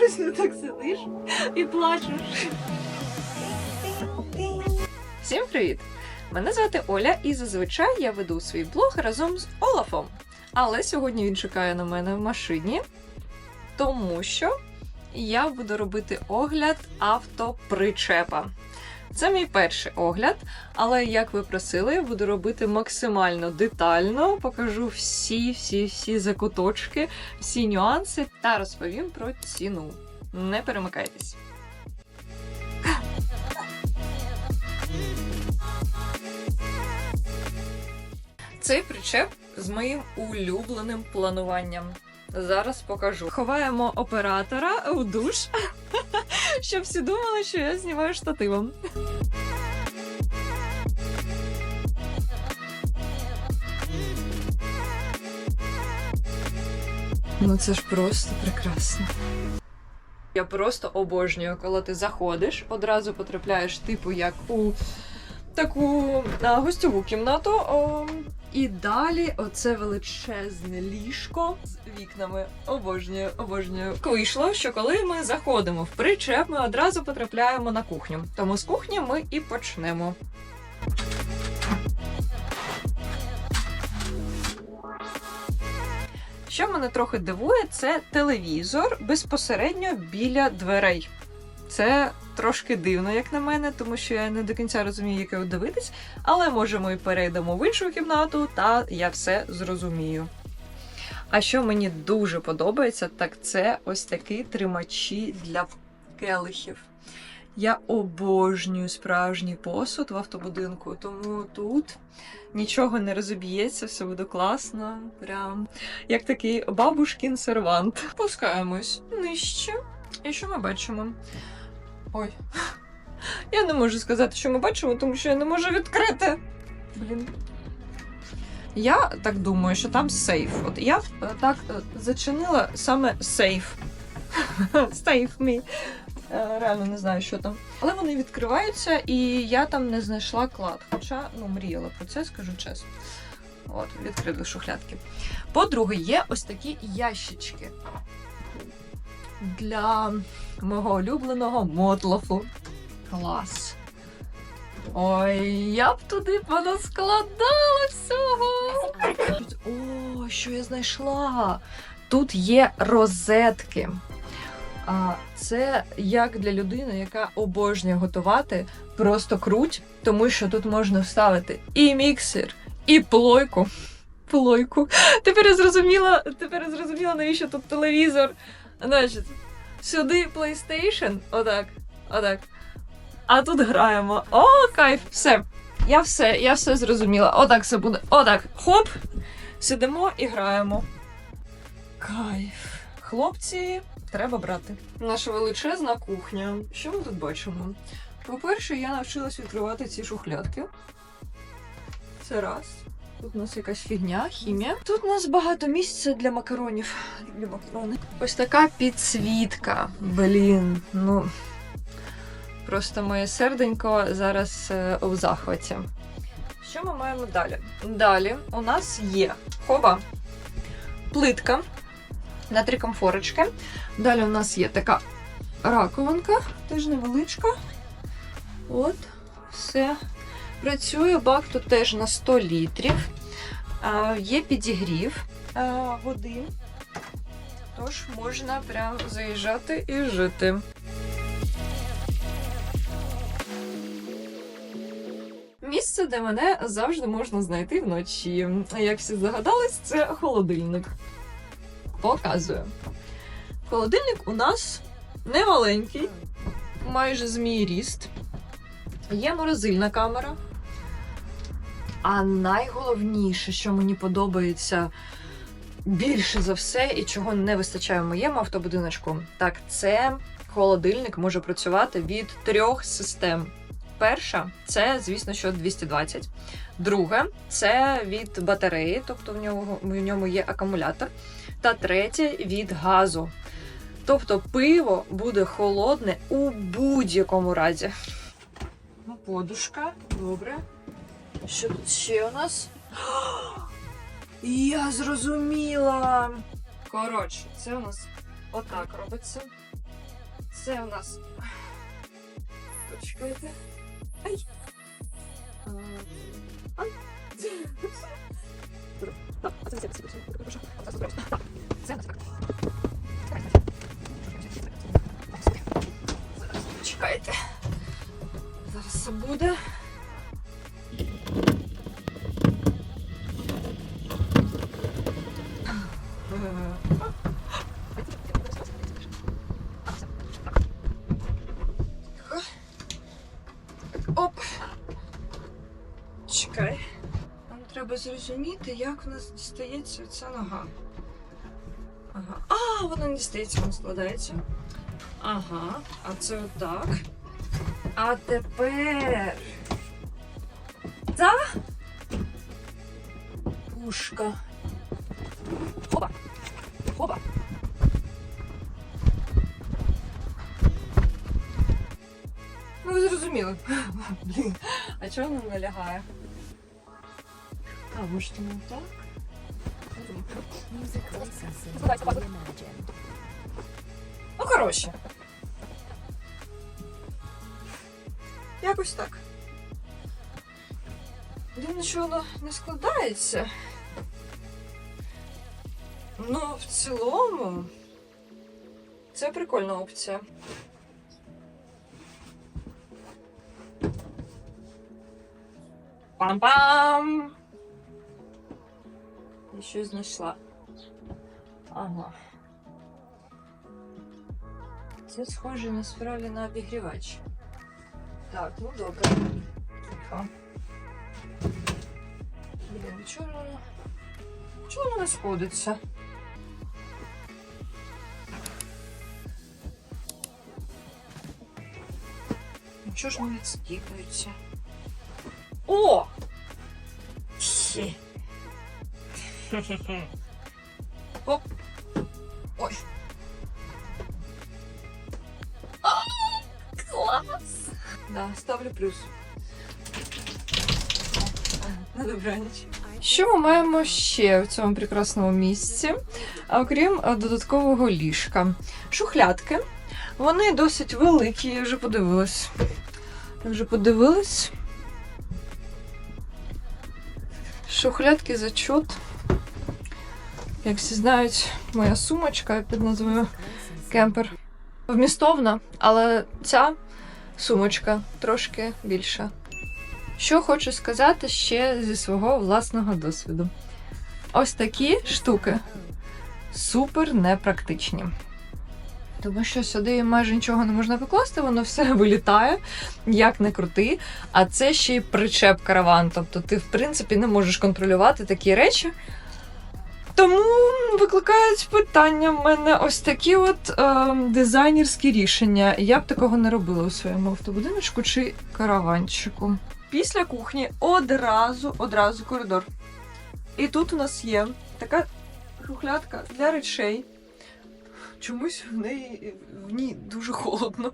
щось так сидиш і плачеш. Всім привіт! Мене звати Оля, і зазвичай я веду свій блог разом з Олафом. Але сьогодні він чекає на мене в машині, тому що я буду робити огляд автопричепа. Це мій перший огляд, але як ви просили, я буду робити максимально детально, покажу всі, всі, всі закуточки, всі нюанси та розповім про ціну. Не перемикайтесь. Цей причеп з моїм улюбленим плануванням. Зараз покажу. Ховаємо оператора у душ, щоб всі думали, що я знімаю штативом. Ну це ж просто прекрасно. Я просто обожнюю, коли ти заходиш, одразу потрапляєш, типу, як у таку а, гостьову кімнату. О, і далі оце величезне ліжко з вікнами. Обожнюю, обожнюю. Вийшло, що коли ми заходимо в причеп, ми одразу потрапляємо на кухню. Тому з кухні ми і почнемо. Що мене трохи дивує, це телевізор безпосередньо біля дверей. Це трошки дивно, як на мене, тому що я не до кінця розумію, як його дивитись, але може ми перейдемо в іншу кімнату, та я все зрозумію. А що мені дуже подобається, так це ось такі тримачі для келихів. Я обожнюю справжній посуд в автобудинку, тому тут нічого не розоб'ється, все буде класно. Прям як такий бабушкін сервант. Пускаємось нижче. І що ми бачимо? Ой. Я не можу сказати, що ми бачимо, тому що я не можу відкрити. Блін. Я так думаю, що там сейф. От я е, так е, зачинила саме сейф. Сейф мій. Е, Реально не знаю, що там. Але вони відкриваються, і я там не знайшла клад. Хоча ну, мріяла про це, скажу чесно. От, відкрили шухлядки. По-друге, є ось такі ящички для мого улюбленого мотлофу. Клас. Ой, я б туди понаскладала всього. О, що я знайшла? Тут є розетки. А це як для людини, яка обожнює готувати, просто круть, тому що тут можна вставити і міксер, і плойку. Плойку. Тепер я зрозуміла, тепер я зрозуміла, навіщо тут телевізор. Значить, сюди PlayStation, отак, отак. А тут граємо. О, кайф! Все. Я все, я все зрозуміла. Отак все буде. Отак. Хоп! Сидимо і граємо. Кайф. Хлопці, треба брати. Наша величезна кухня. Що ми тут бачимо? По-перше, я навчилась відкривати ці шухлядки. Це раз. Тут у нас якась фігня, хімія. Тут у нас багато місця для макаронів. Люблю макарони. Ось така підсвітка. Блін, ну просто моє серденько зараз е, у захваті. Що ми маємо далі? Далі у нас є хоба, плитка на три комфорочки. Далі у нас є така раковинка, теж невеличка. От, все. Працює бак тут теж на 100 літрів. Є підігрів води. Тож можна прям заїжджати і жити. Місце, де мене завжди можна знайти вночі. Як всі здогадались, це холодильник. Показую. Холодильник у нас не маленький, майже з мій ріст. Є морозильна камера. А найголовніше, що мені подобається більше за все, і чого не вистачає в моєму автобудиночку, так це холодильник може працювати від трьох систем. Перша це, звісно, що 220. Друге це від батареї, тобто в ньому, в ньому є акумулятор. Та третє від газу. Тобто пиво буде холодне у будь-якому разі. Ну, подушка, добре. Що тут ще у нас? Я зрозуміла. Коротше, це у нас Отак робиться. Це у нас. Почекайте. Ай! Ай! Чекайте. Зараз все буде. Зрозуміти, як в нас дістається ця нога. Ага. А, вона не дістається, вона складається. Ага, а це отак. А тепер. Та пушка. Опа. Опа. Ну, ви зрозуміли. Блін, а чого вона не лягає? А, може, не так? Ну, коротше. Якось так. Дивно, що воно не складається. Ну, в цілому. Це прикольна опція. Пам-пам! Я щось знайшла. Ага. Це схоже насправді на обігрівач. Так, ну добре. Тихо. Блін? Чого воно не сходиться? Ну, Чого ж не відстікується? О! Ще. Оп. Ой. Клас! Да, ставлю плюс. На добраніч. Що ми маємо ще в цьому прекрасному місці, окрім е, додаткового ліжка? Шухлядки. Вони досить великі, я вже подивилась. Я вже подивилась. Шухлядки зачот. Як всі знають, моя сумочка під назвою кемпер. Вмістовна, але ця сумочка трошки більша. Що хочу сказати ще зі свого власного досвіду. Ось такі штуки супер непрактичні. Тому що сюди майже нічого не можна покласти, воно все вилітає, як не крути. А це ще й причеп караван. Тобто ти, в принципі, не можеш контролювати такі речі. Тому викликають питання в мене ось такі от е, дизайнерські рішення. Я б такого не робила у своєму автобудиночку чи караванчику. Після кухні одразу, одразу коридор. І тут у нас є така шухлядка для речей. Чомусь в неї в ній дуже холодно.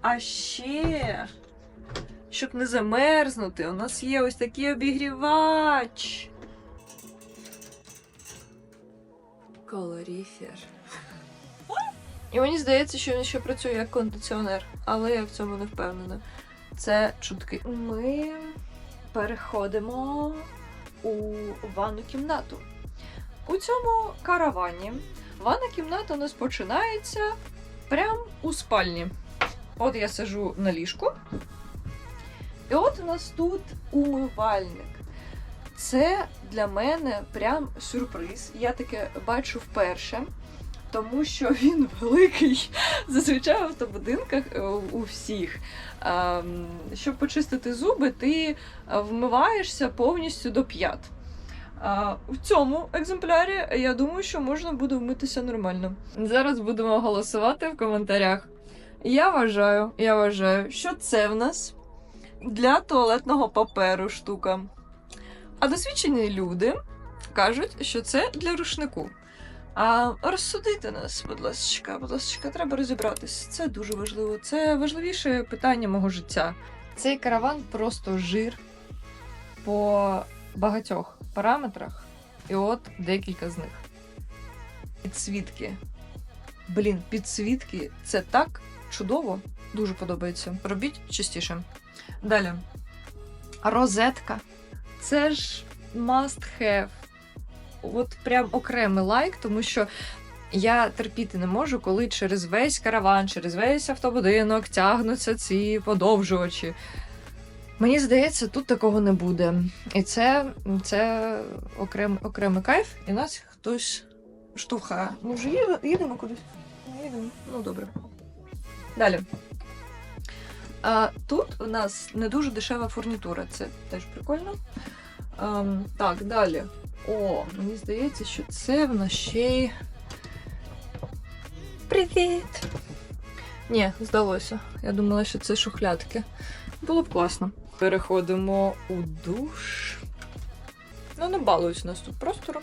А ще, щоб не замерзнути, у нас є ось такий обігрівач. Колоріфер. І мені здається, що він ще працює як кондиціонер, але я в цьому не впевнена. Це чутки. Ми переходимо у ванну кімнату. У цьому каравані ванна кімната у нас починається прямо у спальні. От я сижу на ліжку. І от у нас тут умивальник. Це для мене прям сюрприз. Я таке бачу вперше, тому що він великий. Зазвичай в автобудинках е, у всіх. Ем, Щоб почистити зуби, ти е, вмиваєшся повністю до п'ят. В цьому екземплярі я думаю, що можна буде вмитися нормально. Зараз будемо голосувати в коментарях. Я вважаю, я вважаю, що це в нас для туалетного паперу штука. А досвідчені люди кажуть, що це для рушнику. А розсудити нас, будь ласка, будь ласка, треба розібратись. Це дуже важливо. Це важливіше питання мого життя. Цей караван просто жир по багатьох параметрах, і от декілька з них. Підсвітки Блін, підсвітки це так чудово, дуже подобається. Робіть частіше. Далі. Розетка. Це ж must have. От прям окремий лайк, тому що я терпіти не можу, коли через весь караван, через весь автобудинок тягнуться ці подовжувачі. Мені здається, тут такого не буде. І це, це окрем, окремий кайф, і нас хтось штовхає. Ми вже їдемо кудись? Не їдемо. Ну, добре. Далі. А, тут у нас не дуже дешева фурнітура, це теж прикольно. Ем, так, далі. О, мені здається, що це в нас ще й. Привіт! Ні, здалося. Я думала, що це шухлядки. Було б класно. Переходимо у душ. Ну, не балують нас тут простором.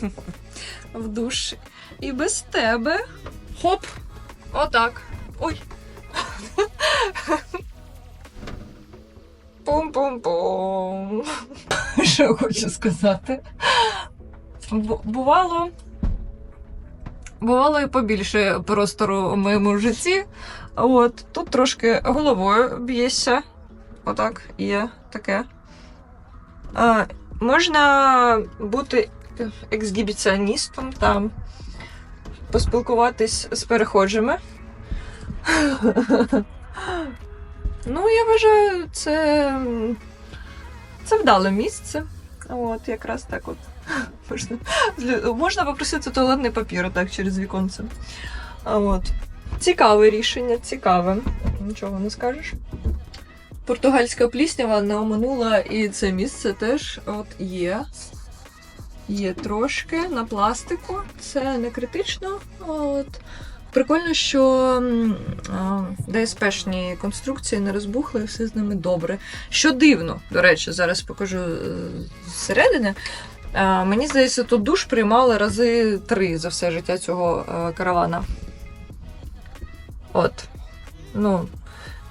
В душ. І без тебе. Хоп! Отак. Ой. Пум-пум-пум. Що я хочу сказати? Бувало. Бувало і побільше простору у моєму житті. От тут трошки головою б'єшся. Отак є таке. А, можна бути ексгібіціоністом там, поспілкуватись з перехожими. Ну, я вважаю, це, це вдале місце. От, якраз так от. Можна, можна попросити туалетний папір так через віконце. От. Цікаве рішення, цікаве. Нічого не скажеш. Португальська пліснява не оминула, і це місце теж от є. Є трошки на пластику. Це не критично. От. Прикольно, що ДСПшні конструкції не розбухли, все з ними добре. Що дивно, до речі, зараз покажу е, зсередини. Мені здається, тут душ приймали рази три за все життя цього е, каравана. От. Ну,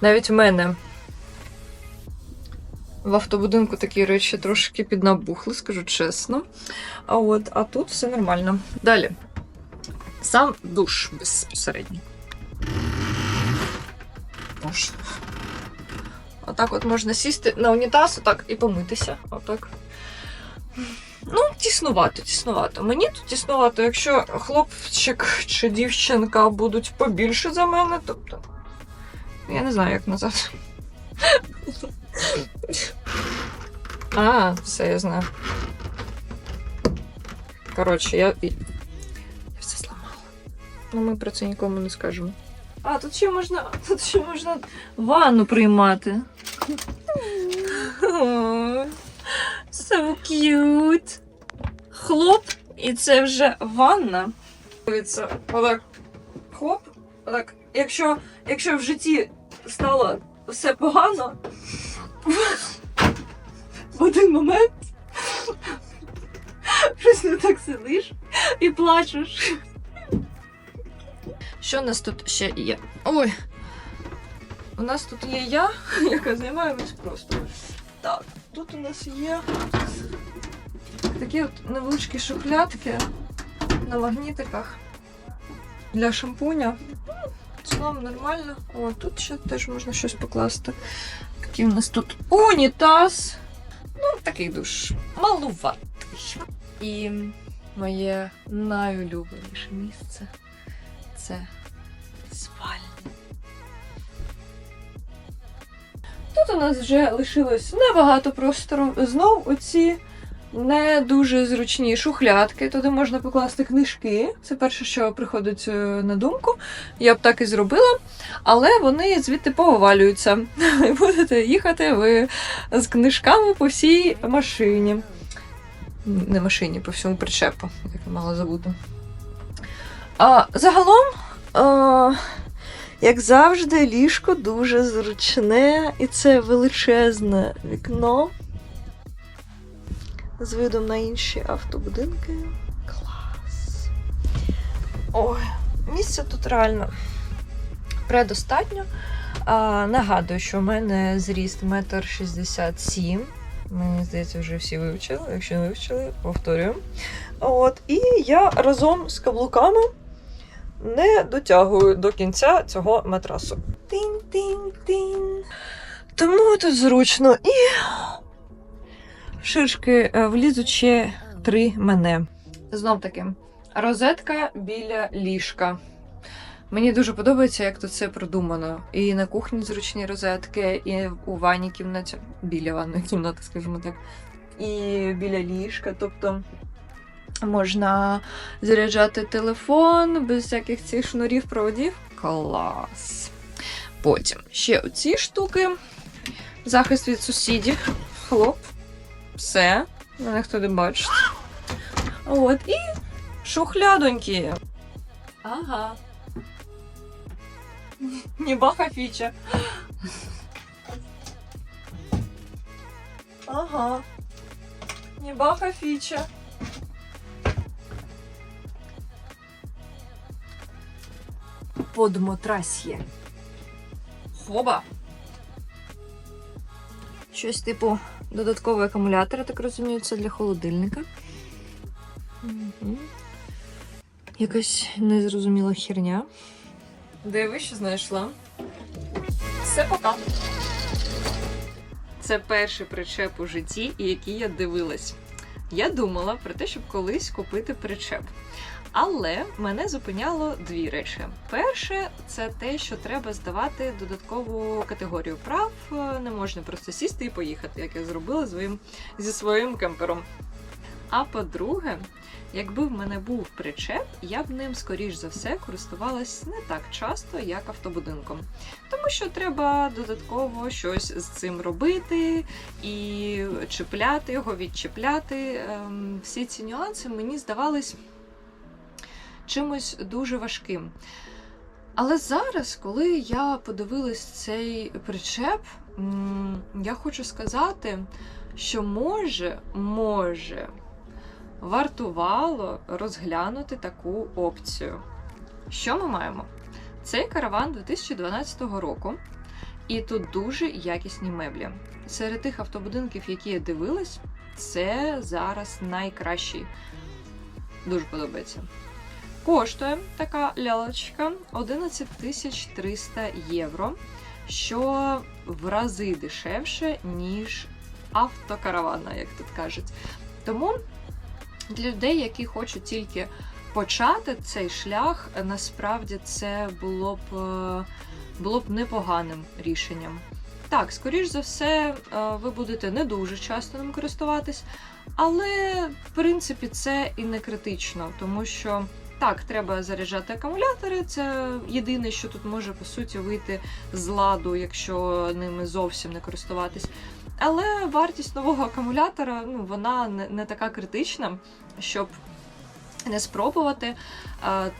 навіть в мене в автобудинку такі речі трошки піднабухли, скажу чесно. А от, а тут все нормально. Далі. Сам душ безпосередньо. Боже. Отак от можна сісти на унітаз, отак і помитися. Отак. Ну, тіснувато, тіснувато. Мені тут тіснувато, якщо хлопчик чи дівчинка будуть побільше за мене, тобто. Я не знаю, як назад. А, все, я знаю. Коротше, я. Я все зламала. Ну, ми про це нікому не скажемо. А, тут ще можна. Тут ще можна ванну приймати. So cute. Хлоп, і це вже ванна. Дивіться, отак. Хлоп, отак. Якщо, якщо в житті стало все погано, в один момент просто так сидиш і плачеш. Що у нас тут ще є? Ой. У нас тут є я, яка займаємось просто. Так, тут у нас є такі от невеличкі шухлядки на магнітиках для шампуня. В нормально. О, тут ще теж можна щось покласти. Який у нас тут унітаз. Ну, такий душ малуватий. І моє найулюбленіше місце це спальня. Тут у нас вже лишилось небагато простору. Знов оці не дуже зручні шухлядки. Туди можна покласти книжки. Це перше, що приходить е, на думку. Я б так і зробила, але вони звідти повивалюються. І будете їхати ви з книжками по всій машині. Не машині, по всьому причепу, як я мала забути. А, загалом, а, як завжди, ліжко дуже зручне, і це величезне вікно з видом на інші автобудинки. Клас. Ой, місця тут реально предостатньо. А, нагадую, що в мене зріст 1,67 м. Мені здається, вже всі вивчили. Якщо не вивчили, повторюю. От, і я разом з каблуками не дотягую до кінця цього матрасу. Тин-тин-тин. Тому тут зручно. І в шишки е, влізуть ще три мене. Знов таки, розетка біля ліжка. Мені дуже подобається, як тут все продумано. І на кухні зручні розетки, і у ванній кімнаті, біля ванної кімнати, скажімо так, і біля ліжка. Тобто можна заряджати телефон без всяких цих шнурів, проводів. Клас. Потім ще оці штуки. Захист від сусідів. Хлоп. Все. Мене ніхто не бачить. От, і шухлядоньки. Ага. Небаха фіча. Ага. Небаха фіча. Подмотрасьє. Хоба. Щось типу додатковий акумулятор, я так розумію, це для холодильника. Мгм. Якась незрозуміла херня. Диви, що знайшла. Все пока. Це перший причеп у житті, який я дивилась. Я думала про те, щоб колись купити причеп. Але мене зупиняло дві речі. Перше, це те, що треба здавати додаткову категорію прав. Не можна просто сісти і поїхати, як я зробила своїм, зі своїм кемпером. А по-друге, якби в мене був причеп, я б ним, скоріш за все, користувалась не так часто, як автобудинком. Тому що треба додатково щось з цим робити і чіпляти його, відчіпляти. Ем, Всі ці нюанси мені здавались чимось дуже важким. Але зараз, коли я подивилась цей причеп, я хочу сказати, що може, може, вартувало розглянути таку опцію. Що ми маємо? Цей караван 2012 року, і тут дуже якісні меблі. Серед тих автобудинків, які я дивилась, це зараз найкращий. Дуже подобається. Коштує така лялочка 11 300 євро, що в рази дешевше, ніж автокаравана, як тут кажуть. Тому для людей, які хочуть тільки почати цей шлях, насправді це було б, е, було б непоганим рішенням. Так, скоріш за все, е, ви будете не дуже часто ним користуватись, але в принципі це і не критично, тому що так, треба заряджати акумулятори. Це єдине, що тут може по суті вийти з ладу, якщо ними зовсім не користуватись. Але вартість нового акумулятора ну, вона не, така критична, щоб не спробувати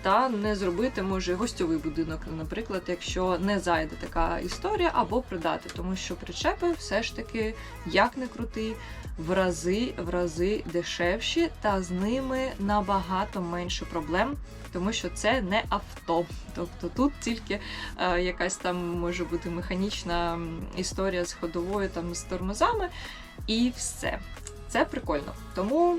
та не зробити, може, гостьовий будинок, наприклад, якщо не зайде така історія, або продати, тому що причепи все ж таки, як не крути, в рази в рази дешевші, та з ними набагато менше проблем, тому що це не авто. Тобто тут тільки е, якась там може бути механічна історія з ходовою там з тормозами, і все. Це прикольно. Тому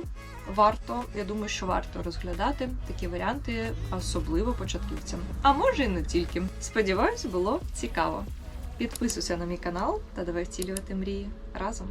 варто, я думаю, що варто розглядати такі варіанти, особливо початківцям. А може і не тільки. Сподіваюсь, було цікаво. Підписуйся на мій канал та давай втілювати мрії разом.